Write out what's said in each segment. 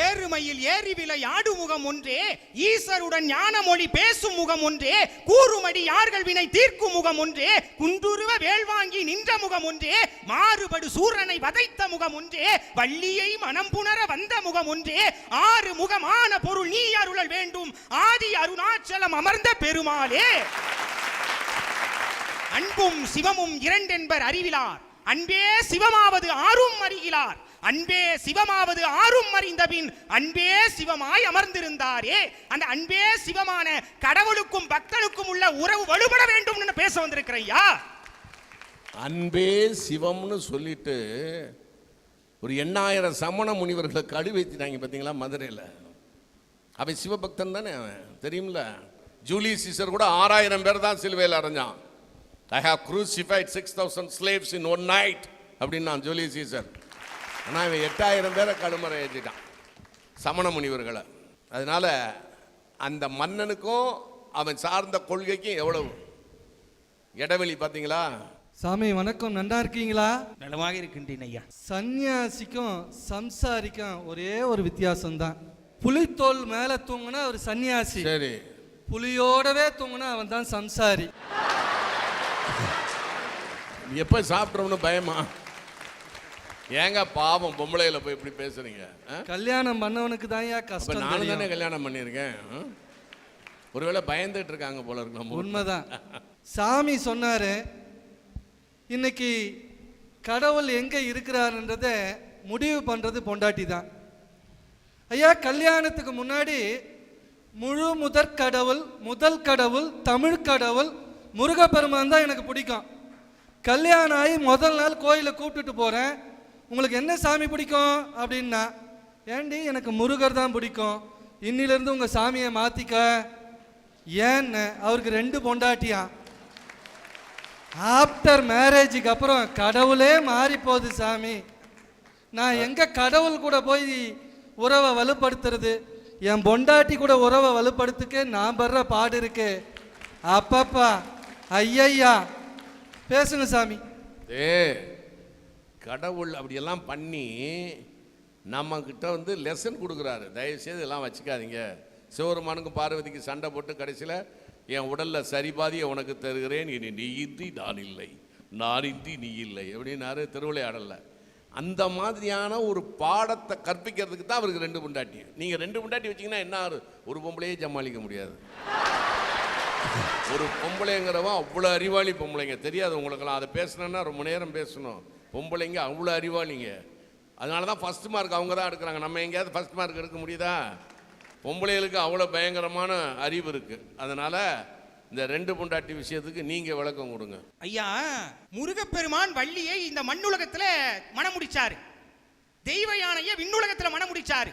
ஏறுமையில் ஏறி விளையாடு முகம் ஒன்றே ஈசருடன் ஞான மொழி பேசும் முகம் ஒன்றே கூறுமடி யார்கள் வினை தீர்க்கும் முகம் ஒன்றே குன்றுருவ வேல் வாங்கி நின்ற முகம் ஒன்றே மாறுபடு சூரனை வதைத்த முகம் ஒன்றே வள்ளியை மனம் புணர வந்த முகம் ஒன்றே ஆறு முகமான பொருள் நீ அருளல் வேண்டும் ஆதி அருணாச்சலம் அமர்ந்த பெருமாளே. அன்பும் சிவமும் இரண்டென்பர் அறிவிலார் அன்பே சிவமாவது ஆறும் அறிகிறார் அன்பே சிவமாவது ஆறும் அறிந்தபின் அன்பே சிவமாய் அமர்ந்திருந்தாரே. அந்த அன்பே சிவமான கடவுளுக்கும் பக்தனுக்கும் உள்ள உறவு வலுபட வேண்டும் பேச வந்திருக்கிறையா அன்பே சிவம்னு சொல்லிட்டு ஒரு எண்ணாயிரம் சமண முனிவர்களை கழு பார்த்தீங்களா மதுரையில். அவன் சிவபக்தன் தானே அவன். தெரியும்ல? ஜூலி சீசர் கூட ஆறாயிரம் பேர் தான் சிலுவையில் அரைஞ்சான் I have crucified six thousand slaves in one night அப்படின்னா ஜூலி சீசர். ஆனால் இவன் எட்டாயிரம் பேரை கடுமறை ஏற்றிட்டான் சமண முனிவர்களை. அதனால அந்த மன்னனுக்கும் அவன் சார்ந்த கொள்கைக்கும் எவ்வளவு? இடைவெளி பார்த்தீங்களா? சாமி வணக்கம். நன்றா இருக்கீங்களா? நலமாக இருக்கின்றேன் ஐயா. சன்னியாசிக்கும் சம்சாரிக்கும் ஒரே ஒரு வித்தியாசம் தான் புலித்தோல் மேல தூங்குனா ஒரு சன்னியாசி. சரி. புலியோடவே தூங்குனா அவன் தான் சம்சாரி. எப்போ சாப்பிட்றோம்னு பயமா? ஏங்க பாவம் பொம்பளையில போய் இப்படி பேசுறீங்க? கல்யாணம் பண்ணவனுக்கு தான் ஏன் கஷ்டம் நானும் தானே கல்யாணம் பண்ணியிருக்கேன்? ஒருவேளை பயந்துட்டு இருக்காங்க போல இருக்கு நம்ம ஊர்ல. உண்மைதான். சாமி சொன்னாரு இன்னைக்கு கடவுள் எங்க இருக்கிறாருன்றத முடிவு பண்றது பொண்டாட்டி தான். ஐயா கல்யாணத்துக்கு முன்னாடி முழு முதற் கடவுள் முதல் கடவுள் தமிழ் கடவுள் முருகப்பெருமான் தான் எனக்கு பிடிக்கும். கல்யாணம் ஆகி முதல் நாள் கோயிலை கூப்பிட்டுட்டு போகிறேன் உங்களுக்கு என்ன சாமி பிடிக்கும் அப்படின்னா ஏண்டி எனக்கு முருகர் தான் பிடிக்கும். இன்னிலிருந்து உங்கள் சாமியை மாற்றிக்க ஏன்னு அவருக்கு ரெண்டு பொண்டாட்டியா? ஆஃப்டர் மேரேஜுக்கு அப்புறம் கடவுளே மாறி போகுது சாமி. நான் எங்கே கடவுள் கூட போய் உறவை வலுப்படுத்துறது? என் பொண்டாட்டி கூட உறவை வலுப்படுத்துக்க நான் படுற பாடு இருக்கு. அப்பப்பா ஐயையா பேசுங்க சாமி. ஏ கடவுள் அப்படியெல்லாம் பண்ணி நம்மக்கிட்ட வந்து லெசன் கொடுக்குறாரு. தயவுசெய்து இதெல்லாம் வச்சுக்காதீங்க. சிவருமானுக்கும் பார்வதிக்கு சண்டை போட்டு கடைசியில் என் உடலில் சரிபாதியை உனக்கு தருகிறேன். இனி நீ இன்றி நான் இல்லை. நான் இன்றி நீ இல்லை. அப்படின்னாரு திருவிளையாடலில். அந்த மாதிரியான ஒரு பாடத்தை கற்பிக்கிறதுக்கு தான் அவருக்கு ரெண்டு புண்டாட்டி. நீங்கள் ரெண்டு முண்டாட்டி வச்சிங்கன்னா என்ன ஆறு? ஒரு பொம்பளையே சமாளிக்க முடியாது. ஒரு பொம்பளைங்கிறவன் அவ்வளோ அறிவாளி பொம்பளைங்க. தெரியாது உங்களுக்கெல்லாம். அதை பேசணுன்னா ரொம்ப நேரம் பேசணும். பொம்பளைங்க அவ்வளோ அறிவாளிங்க அதனால தான் ஃபஸ்ட் மார்க் அவங்க தான் எடுக்கிறாங்க. நம்ம எங்கேயாவது ஃபஸ்ட் மார்க் எடுக்க முடியுதா? பொம்பளைகளுக்கு அவ்வளோ பயங்கரமான அறிவு இருக்குது அதனால் இந்த ரெண்டு பொண்டாட்டி விஷயத்துக்கு நீங்கள் விளக்கம் கொடுங்க. ஐயா முருகப்பெருமான் வள்ளியை இந்த மண்ணுலகத்துல மனம் முடிச்சாரு. தெய்வ யானையை விண்ணுலகத்துல மனம் முடிச்சாரு.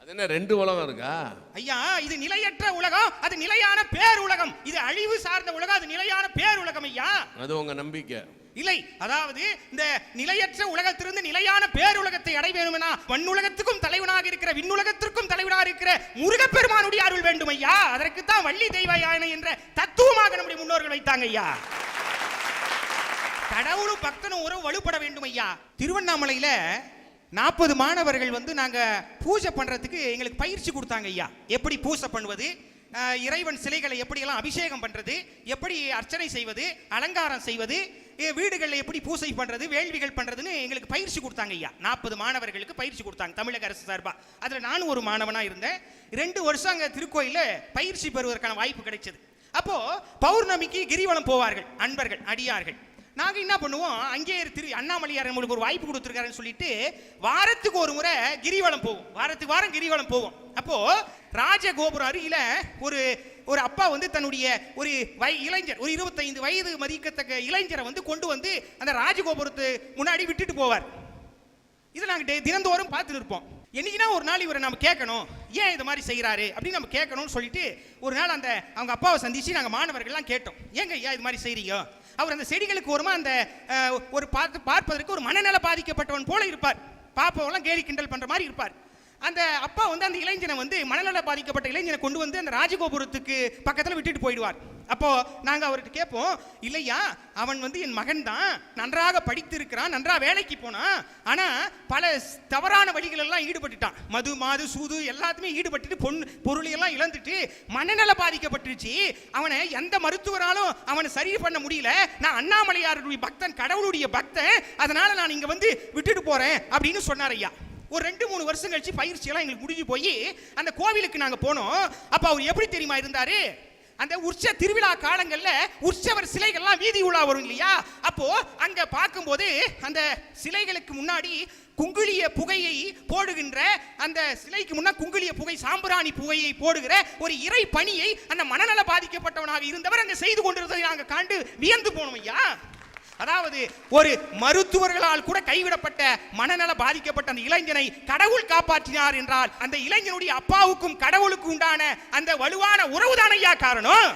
அது என்ன ரெண்டு உலகம் இருக்கா? ஐயா இது நிலையற்ற உலகம் அது நிலையான பேருலகம். இது அழிவு சார்ந்த உலகம் அது நிலையான பேருலகம் ஐயா. அது உங்கள் நம்பிக்கை. இல்லை. அதாவது இந்த நிலையற்ற உலகத்திலிருந்து நிலையான பேருலகத்தை அடை வேணுமனா மண்ணுலகத்துக்கும் தலைவனாக இருக்கிற விண்ணுலகத்திற்கும் தலைவனாக இருக்கிற முருகப்பெருமானுடைய அருள் வேண்டும் ஐயா. அதற்கு தான் வள்ளி தெய்வ யானை என்ற தத்துவமாக நம்முடைய முன்னோர்கள் வைத்தாங்க ஐயா. கடவுளும் பக்தனும் உறவு வலுப்பட வேண்டும் ஐயா. திருவண்ணாமலையில நாற்பது மாணவர்கள் வந்து நாங்க பூஜை பண்றதுக்கு எங்களுக்கு பயிற்சி கொடுத்தாங்க ஐயா. எப்படி பூஜை பண்ணுவது இறைவன் சிலைகளை எப்படியெல்லாம் அபிஷேகம் பண்றது எப்படி அர்ச்சனை செய்வது அலங்காரம் செய்வது வீடுகளில் எப்படி பூசை பண்றது வேள்விகள் பண்றதுன்னு எங்களுக்கு பயிற்சி கொடுத்தாங்க ஐயா. நாற்பது மாணவர்களுக்கு பயிற்சி கொடுத்தாங்க தமிழக அரசு சார்பா. அதுல நானும் ஒரு மாணவனாக இருந்தேன். ரெண்டு வருஷம் அங்கே திருக்கோயில பயிற்சி பெறுவதற்கான வாய்ப்பு கிடைச்சது. அப்போ பௌர்ணமிக்கு கிரிவலம் போவார்கள் அன்பர்கள் அடியார்கள். நாங்கள் என்ன பண்ணுவோம்? அங்கேயே திரு அண்ணாமலையார் நம்மளுக்கு ஒரு வாய்ப்பு கொடுத்துருக்காருன்னு சொல்லிட்டு வாரத்துக்கு ஒரு முறை கிரிவலம் போவோம். வாரத்துக்கு வாரம் கிரிவலம் போவோம். அப்போது ராஜகோபுரம் அருகில் ஒரு ஒரு அப்பா வந்து தன்னுடைய ஒரு வை இளைஞர் ஒரு இருபத்தைந்து வயது மதிக்கத்தக்க இளைஞரை வந்து கொண்டு வந்து அந்த ராஜகோபுரத்து முன்னாடி விட்டுட்டு போவார். இதை நாங்கள் டே- தினந்தோறும் பார்த்துட்டு இருப்போம். என்னைக்குனா ஒரு நாள் இவரை நம்ம கேட்கணும். ஏன் இது மாதிரி செய்கிறாரு அப்படின்னு நம்ம கேட்கணும்னு சொல்லிட்டு ஒரு நாள் அந்த அவங்க அப்பாவை சந்தித்து நாங்கள் மாணவர்கள்லாம் கேட்டோம். ஏங்க ஐயா இது மாதிரி செய்கிறீங்க அவர் அந்த செடிகளுக்கு ஒருமா அந்த ஒரு பார்த்து பார்ப்பதற்கு ஒரு மனநல பாதிக்கப்பட்டவன் போல இருப்பார். பாப்பாவெல்லாம் கேலி கிண்டல் பண்ற மாதிரி இருப்பார். அந்த அப்பா வந்து அந்த இளைஞனை வந்து மனநல பாதிக்கப்பட்ட இளைஞனை கொண்டு வந்து அந்த ராஜகோபுரத்துக்கு பக்கத்தில் விட்டுட்டு போயிடுவார். அப்போ நாங்க அவர்கிட்ட கேட்போம் இல்லையா அவன் வந்து என் மகன் தான் நன்றாக படித்திருக்கிறான் நன்றா வேலைக்கு போனான் ஆனா பல தவறான வழிகள் எல்லாம் ஈடுபட்டுட்டான். மது மாது சூது எல்லாத்துமே ஈடுபட்டுட்டு பொன் பொருளையெல்லாம் இழந்துட்டு மனநல பாதிக்கப்பட்டுருச்சு. அவனை எந்த மருத்துவராலும் அவனை சரி பண்ண முடியல. நான் அண்ணாமலையாருடைய பக்தன் கடவுளுடைய பக்தன் அதனால நான் இங்க வந்து விட்டுட்டு போறேன் அப்படின்னு சொன்னார் ஐயா. ஒரு ரெண்டு மூணு வருஷம் கழிச்சு பயிற்சி எல்லாம் எங்களுக்கு முடிஞ்சு போய் அந்த கோவிலுக்கு நாங்க போனோம். அப்ப அவர் எப்படி தெரியுமா இருந்தாரு? அந்த உற்ச திருவிழா காலங்களில் உற்சவர் சிலைகள்லாம் வீதி உலா வரும் இல்லையா? அப்போ அங்க பார்க்கும்போது அந்த சிலைகளுக்கு முன்னாடி குங்குளிய புகையை போடுகின்ற அந்த சிலைக்கு முன்னா குங்குளிய புகை சாம்பிராணி புகையை போடுகிற ஒரு இறை பணியை அந்த மனநல பாதிக்கப்பட்டவனாக இருந்தவர் அங்கே செய்து கொண்டிருந்ததை நாங்கள் காண்டு வியந்து போனோம் ஐயா. அதாவது ஒரு மருத்துவர்களால் கூட கைவிடப்பட்ட மனநல பாதிக்கப்பட்ட அந்த இளைஞனை கடவுள் காப்பாற்றினார் என்றால் அந்த இளைஞனுடைய அப்பாவுக்கும் கடவுளுக்கும் உண்டான அந்த வலுவான உறவுதானையா காரணம்?